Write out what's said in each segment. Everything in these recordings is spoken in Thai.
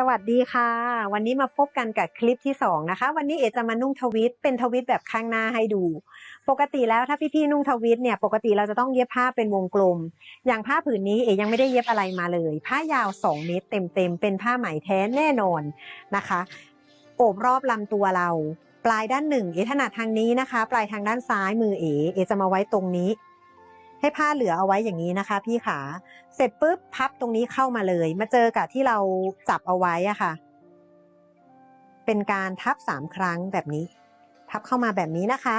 สวัสดีค่ะ วันนี้มาพบกันกับคลิปที่สองนะคะ วันนี้เอจะมานุ่งทวิตเป็นทวิตแบบข้างหน้าให้ดู ปกติแล้วถ้าพี่ๆนุ่งทวิตเนี่ย ปกติเราจะต้องเย็บผ้าเป็นวงกลม อย่างผ้าผืนนี้เอยังไม่ได้เย็บอะไรมาเลย ผ้ายาว 2 เมตรเต็มๆเป็นผ้าไหมแท้แน่นอนนะคะ โอบรอบลำตัวเรา ปลายด้านหนึ่งเอถนัดทางนี้นะคะ ปลายทางด้านซ้ายมือเอเอจะมาไว้ตรงนี้ ให้ผ้าเหลือเอาไว้อย่างนี้นะคะ พี่ขา เสร็จปุ๊บพับตรงนี้เข้ามาเลย มาเจอกับที่เราจับเอาไว้อะค่ะ เป็นการทับสามครั้งแบบนี้ ทับเข้ามาแบบนี้นะคะ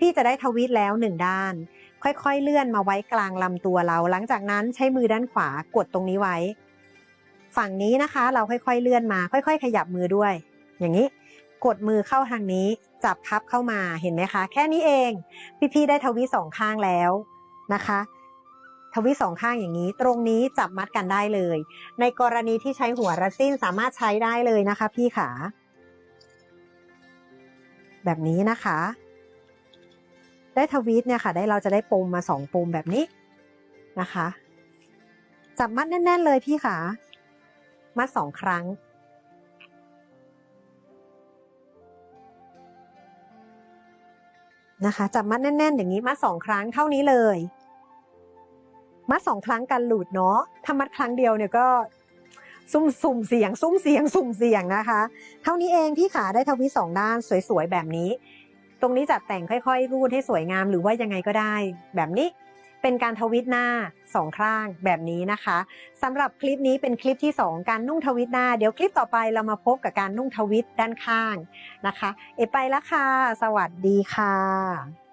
พี่ๆจะได้ทวีตแล้วหนึ่งด้าน ค่อยๆเลื่อนมาไว้กลางลำตัวเรา หลังจากนั้นใช้มือด้านขวากดตรงนี้ไว้ ฝั่งนี้นะคะ เราค่อยๆเลื่อนมา ค่อย ๆ ขยับมือด้วย อย่างนี้กดมือเข้าทางนี้ จับพับเข้ามาเห็นไหมคะ แค่นี้เอง พี่ๆได้ทวีตสองข้างแล้ว นะคะทวิสองข้างอย่างนี้ ตรงนี้จับมัดกันได้เลย ในกรณีที่ใช้หัวรัสซินสามารถใช้ได้เลยนะคะพี่ขา แบบนี้นะคะ ได้ทวีตเนี่ยค่ะ ได้เราจะได้ปมมาสองปมแบบนี้นะคะ จับมัดแน่น ๆ เลยพี่ขา มัดสองครั้ง นะคะ จับมัดแน่น ๆ อย่างนี้มัดสองครั้งเท่านี้เลย มัดสองครั้งกันหลุดเนาะถ้ามัดครั้งเดียวเนี่ยก็ซุ่มสุ่มเสียง ซุ่มเสียง สุ่มเสียงนะคะ เท่านี้เองพี่ขาได้ทวิตสองด้านสวยๆแบบนี้ ตรงนี้จัดแต่งค่อย ๆ รูดให้สวยงามหรือว่ายังไงก็ได้แบบนี้ เป็นการทวิตหน้าสองข้างแบบนี้นะคะสำหรับคลิปนี้เป็นคลิปที่ 2 การนุ่งทวิตหน้า เดี๋ยวคลิปต่อไปเรามาพบกับการนุ่งทวิตด้านข้างนะคะ เอไปแล้วค่ะ สวัสดีค่ะ